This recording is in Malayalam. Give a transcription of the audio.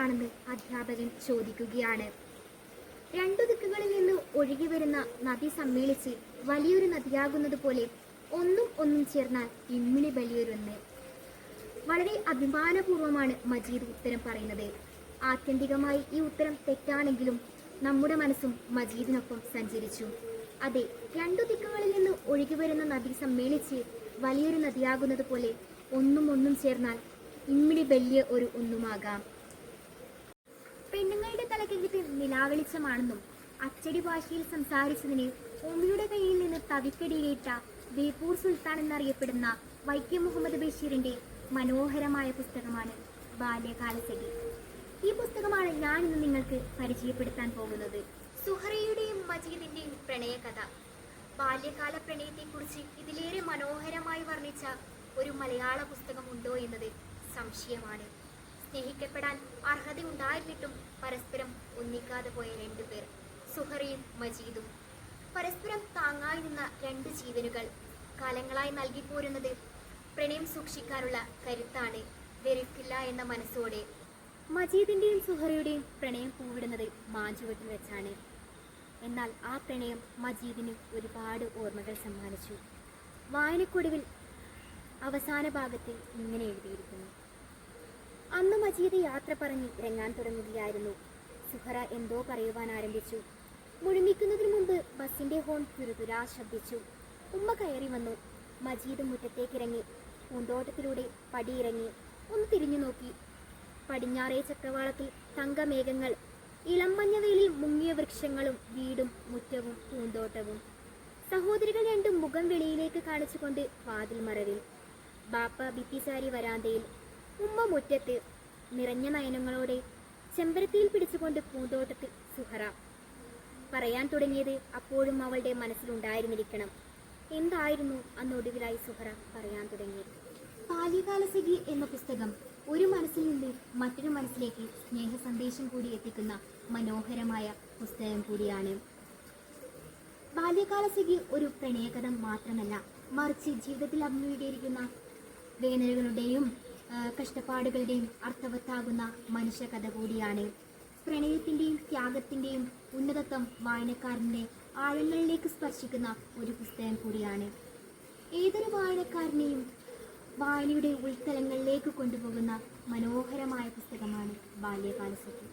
എത്രയാണെന്ന് അധ്യാപകൻ ചോദിക്കുകയാണ്. രണ്ടു ദിക്കുകളിൽ നിന്ന് ഒഴുകി വരുന്ന നദി സമ്മേളിച്ച് വലിയൊരു നദിയാകുന്നത് പോലെ ഒന്നും ഒന്നും ചേർന്നാൽ ഇമ്മിണി വലിയൊരൊന്ന് വളരെ അഭിമാനപൂർവമാണ് മജീദ് ഉത്തരം പറയുന്നത്. ആത്യന്തികമായി ഈ ഉത്തരം തെറ്റാണെങ്കിലും നമ്മുടെ മനസ്സും മജീദിനൊപ്പം സഞ്ചരിച്ചു. അതെ രണ്ടു ദിക്കുകളിൽ നിന്ന് ഒഴുകി വരുന്ന നദി സമ്മേളിച്ച് വലിയൊരു നദിയാകുന്നത് പോലെ ഒന്നും ഒന്നും ചേർന്നാൽ ഇമ്മിണി വലിയ ഒരു ഒന്നുമാകാം. തലക്കെഴുത്ത് നിലാവെളിച്ചമാണെന്നും അച്ചടി ഭാഷയിൽ സംസാരിച്ചതിന് ഉമ്മിയുടെ കയ്യിൽ നിന്ന് തവിക്കടിയിലേറ്റ ബേപ്പൂർ സുൽത്താൻ എന്നറിയപ്പെടുന്ന വൈക്കം മുഹമ്മദ് ബഷീറിന്റെ മനോഹരമായ പുസ്തകമാണ് ബാല്യകാലസഖി ഈ പുസ്തകമാണ് ഞാൻ ഇന്ന് നിങ്ങൾക്ക് പരിചയപ്പെടുത്താൻ പോകുന്നത്. സുഹറയുടെയും മജീദിന്റെയും പ്രണയകഥ. ബാല്യകാല പ്രണയത്തെക്കുറിച്ച് ഇതിലേറെ മനോഹരമായി വർണിച്ച ഒരു മലയാള പുസ്തകമുണ്ടോ എന്നത് സംശയമാണ്. സ്നേഹിക്കപ്പെടാൻ അർഹതയുണ്ടായിരുന്നിട്ടും പരസ്പരം ഒന്നിക്കാതെ പോയ രണ്ടുപേർ സുഹറയും മജീദും. പരസ്പരം താങ്ങായി നിന്ന രണ്ട് ജീവനുകൾ കാലങ്ങളായി നൽകിപ്പോരുന്നത് പ്രണയം സൂക്ഷിക്കാനുള്ള കരുത്താണ് വെറുക്കില്ല എന്ന മനസ്സോടെ മജീദിന്റെയും സുഹറയുടെയും പ്രണയം പൂവിടുന്നത് മാഞ്ചുവട്ടിൽ വെച്ചാണ്. എന്നാൽ ആ പ്രണയം മജീദിന് ഒരുപാട് ഓർമ്മകൾ സമ്മാനിച്ചു. വായനക്കൊടുവിൽ അവസാന ഭാഗത്തിൽ ഇങ്ങനെ എഴുതിയിരിക്കുന്നു. അന്ന് മജീദ് യാത്ര പറഞ്ഞ് ഇറങ്ങാൻ തുടങ്ങുകയായിരുന്നു. സുഹറ എന്തോ പറയുവാൻ ആരംഭിച്ചു. മുഴുമിക്കുന്നതിന് മുമ്പ് ബസിന്റെ ഹോൺ തുരുതുരാ ശബ്ദിച്ചു. ഉമ്മ കയറി വന്നു. മജീദ് മുറ്റത്തേക്കിറങ്ങി. പൂന്തോട്ടത്തിലൂടെ പടിയിറങ്ങി. ഒന്ന് തിരിഞ്ഞു നോക്കി. പടിഞ്ഞാറേ ചക്രവാളത്തിൽ തങ്കമേഘങ്ങൾ ഇളം മഞ്ഞവെയിലിൽ മുങ്ങിയ വൃക്ഷങ്ങളും വീടും മുറ്റവും പൂന്തോട്ടവും. സഹോദരികൾ രണ്ടും മുഖം വെളിയിലേക്ക് കാണിച്ചുകൊണ്ട് വാതിൽ മറവിൽ. ബാപ്പ ബിപ്പിസാരി വരാന്തയിൽ ഉമ്മ മുറ്റത്ത് നിറഞ്ഞ നയനങ്ങളോടെ ചെമ്പരത്തിയിൽ പിടിച്ചുകൊണ്ട് പൂന്തോട്ടത്തിൽ സുഹറ. പറയാൻ തുടങ്ങിയത് അപ്പോഴും അവളുടെ മനസ്സിലുണ്ടായിരുന്നിരിക്കണം. എന്തായിരുന്നു അന്ന് ഒടുവിലായി സുഹറ പറയാൻ തുടങ്ങിയത്? ബാല്യകാലസഖി എന്ന പുസ്തകം ഒരു മനസ്സിൽ നിന്ന് മറ്റൊരു മനസ്സിലേക്ക് സ്നേഹ സന്ദേശം കൂടി എത്തിക്കുന്ന മനോഹരമായ പുസ്തകം കൂടിയാണ്. ബാല്യകാലസഖി ഒരു പ്രണയകഥ മാത്രമല്ല മറിച്ച് ജീവിതത്തിൽ അഭിമുഖീകരിക്കുന്ന വേദനകളുടെയും ആ, കഷ്ടപ്പാടുകളുടെയും അർത്ഥവത്താകുന്ന മനുഷ്യകഥ കൂടിയാണ്. പ്രണയത്തിന്റെയും ത്യാഗത്തിന്റെയും ഉന്നതത്വം വായനക്കാരന്റെ ആഴങ്ങളിലേക്ക് സ്പർശിക്കുന്ന ഒരു പുസ്തകം കൂടിയാണ്. ഏതൊരു വായനക്കാരനെയും വായനയുടെ ഉൾത്തലങ്ങളിലേക്ക് കൊണ്ടുപോകുന്ന മനോഹരമായ പുസ്തകമാണ് ബാല്യകാലസഖി.